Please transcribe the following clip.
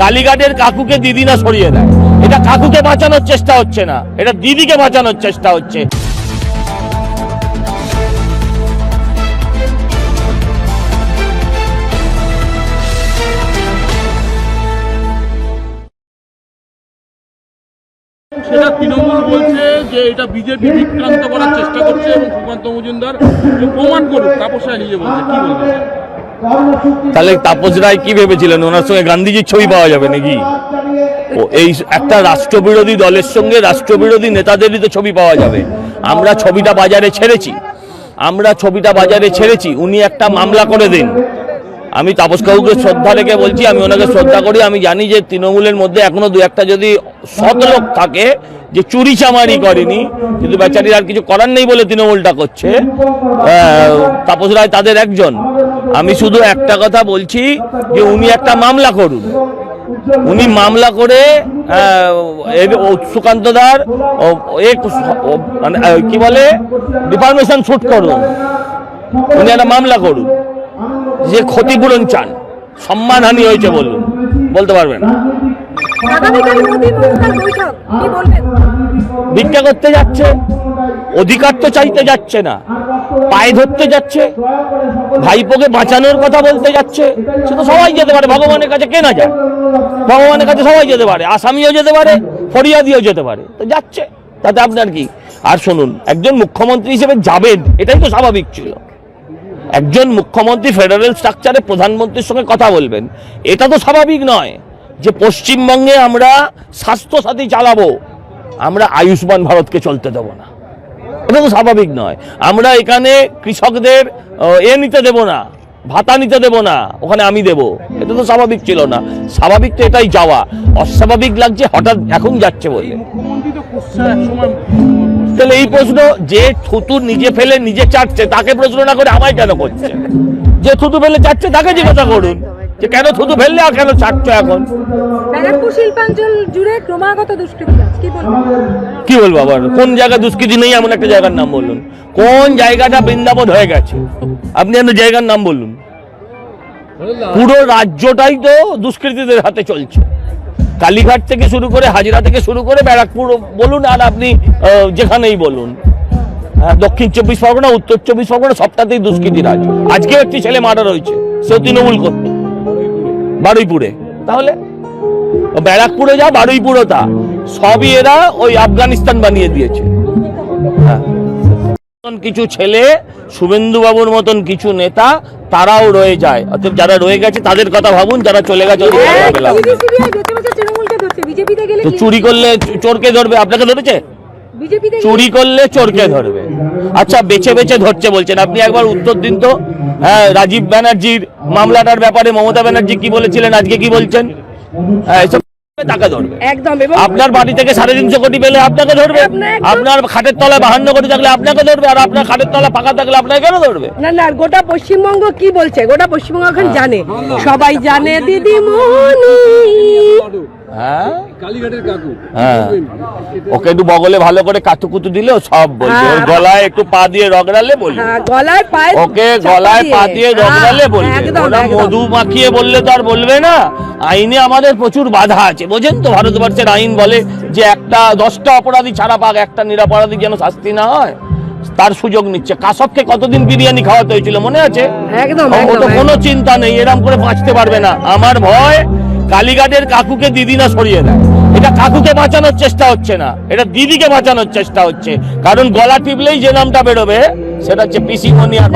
কালীঘাটের কাকুকে দিদি না সরিয়ে দেয়। এটা কাকুকে বাঁচানোর চেষ্টা হচ্ছে না, এটা দিদিকে বাঁচানোর চেষ্টা হচ্ছে। সেটা তৃণমূল বলছে যে এটা বিজেপি বিক্রান্ত করার চেষ্টা করছে এবং সুকান্ত মজুমদার প্রমাণ করুক, তাপস রায় নিজে বলছে, কি বলবে? তাহলে তাপস রায় কি ভেবেছিলেন? ওনার সঙ্গে গান্ধীজির ছবি পাওয়া যাবে নাকি? ও, এই একটা রাষ্ট্রবিরোধী দলের সঙ্গে রাষ্ট্রবিরোধী নেতাদেরই তো ছবি পাওয়া যাবে। আমরা ছবিটা বাজারে ছেড়েছি। আমরা ছবিটা বাজারে ছেড়েছি। উনি একটা মামলা করে দিন। আমি তাপস কাকুকে শ্রদ্ধা রেখে বলছি, আমি ওনাকে শ্রদ্ধা করি। আমি জানি যে তৃণমূলের মধ্যে এখনও দু একটা যদি সৎ থাকে, যে চুরি চামারি করেনি, কিন্তু বেচারির আর কিছু করার নেই বলে তৃণমূলটা করছে তাপস রায় তাদের একজন। আমি শুধু একটা কথা বলছি যে উনি একটা মামলা করুন। উনি মামলা করে সুকান্ত দার মানে কি বলে, ডিফার্মেশন শুট করুন। উনি একটা মামলা করুন। যে ক্ষতিপূরণ চান। সম্মানহানি হয়েছে বলুন। বলতে পারবেন? ভিক্ষা করতে যাচ্ছে। অধিকার তো চাইতে যাচ্ছে না। পায়ে ধরতে যাচ্ছে, ভাইপোকে বাঁচানোর কথা বলতে যাচ্ছে, সে তো সবাই যেতে পারে, ভগবানের কাছে কেনা যায়? ভগবানের কাছে সবাই যেতে পারে, আসামিও যেতে পারে, ফরিয়াদিও যেতে পারে। তো যাচ্ছে, তাতে আপনার কি? আর শুনুন, একজন মুখ্যমন্ত্রী হিসেবে যাবেন, এটাই তো স্বাভাবিক ছিল। একজন মুখ্যমন্ত্রী ফেডারেল স্ট্রাকচারে প্রধানমন্ত্রীর সঙ্গে কথা বলবেন, এটা তো স্বাভাবিক নয় যে পশ্চিমবঙ্গে আমরা স্বাস্থ্যসাথী চালাবো, আমরা আয়ুষ্মান ভারতকে চলতে দেবো না। এটা তো স্বাভাবিক নয়। আমরা এখানে কৃষকদের এ নিতে দেব না, ভাতা নিতে দেব না, ওখানে আমি দেব। এটা তো স্বাভাবিক ছিল না। স্বাভাবিক তো এটাই যাওয়া। অস্বাভাবিক লাগছে, হঠাৎ এখন যাচ্ছে বলে। তাহলে এই প্রশ্ন, যে থুতু নিজে ফেলে নিজে চাটছে, তাকে প্রশ্ন না করে আমায় কেন করছে? যে থুতু ফেলে চাটছে, তাকে জিজ্ঞাসা করুন। যে কেন থুতু ফেললে আর কেন চাটছো এখন? ব্যারাকপুর শিল্পাঞ্চল জুড়ে ক্রমাগত দুষ্কৃতি কি বলব? আবার? কোন জায়গা দুষ্কৃতি নেই এমন একটা জায়গার নাম বলুন। কোন জায়গাটা বৃন্দাবন হয়ে গেছে? আপনি একটা জায়গার নাম বলুন। পুরো রাজ্যটাই তো দুষ্কৃতীদের হাতে চলছে। কালীঘাট থেকে শুরু করে হাজিরা থেকে শুরু করে ব্যারাকপুর বলুন আর আপনি যেখানেই বলুন। হ্যাঁ, দক্ষিণ চব্বিশ পরগনা উত্তর চব্বিশ পরগনা সবটাতেই দুষ্কৃতি রাজ আজকে একটি ছেলে মার্ডার হয়েছে সেও তৃণমূল করত বারুইপুরে। তাহলে? ব্যারাকপুরে যা বারুইপুরও তা। সবই এরা ওই আফগানিস্তান বানিয়ে দিয়েছে। হ্যাঁ। কিছু ছেলে শুভেন্দু বাবুর মতন কিছু নেতা তারাও রয়ে যায়। অর্থাৎ যারা রয়ে গেছে তাদের কথা ভাবুন যারা চলে গেছে তো চুরি করলে চোরকে ধরবে আপনাকে ধরেছে? চুরি করলে চোরকে ধরবে। আচ্ছা বেছে বেছে ধরছে বলছেন। আপনি একবার উত্তর দিন তো। হ্যাঁ রাজীব ব্যানার্জির মামলাটার ব্যাপারে মমতা ব্যানার্জি কি বলেছিলেন আজকে কি বলছেন? হ্যাঁ এসব টাকা ধরবে। একদম আপনার বাড়ি থেকে সাড়ে তিনশো কোটি পেলে আপনাকে ধরবে। আপনার খাটের তলায় বাহান্ন কোটি থাকলে আপনাকে ধরবে আর আপনার খাটের তলা ফাঁকা থাকলে আপনাকে কেন ধরবে? না না গোটা পশ্চিমবঙ্গ কি বলছে? গোটা পশ্চিমবঙ্গ এখন। জানে। সবাই জানে দিদিমণি। হ্যাঁ? হ্যাঁ। ওকে একটু বগলে ভালো করে কাতুকুতু দিলেও সব বলবে ওর হ্যাঁ। গলায় একটু পা দিয়ে রগড়ালে বলবে হ্যাঁ গলায় পায়ে ওকে গলায় পা দিয়ে রগড়ালে বলবে ওরা মধু মাখিয়ে বললে তো আর বলবে না। আইনে আমাদের প্রচুর বাধা আছে। বোঝেন তো ভারতবর্ষের আইন বলে যে একটা দশটা অপরাধী ছাড়া পাক একটা নিরাপরাধী যেন শাস্তি না হয়। তার সুযোগ নিচ্ছে। কাসবকে কতদিন বিরিয়ানি খাওয়াতে হয়েছিল মনে আছে? একদম ও তো একদম কোনো চিন্তা নেই। এরম করে বাঁচতে পারবে না। আমার ভয় কালীঘাটের কাকুকে দিদি না সরিয়ে দেয়। এটা কাকুকে বাঁচানোর চেষ্টা হচ্ছে না। এটা দিদিকে বাঁচানোর চেষ্টা হচ্ছে। কারণ গলা টিপলেই যে নামটা বেরোবে সেটা হচ্ছে পিসি মনি আর।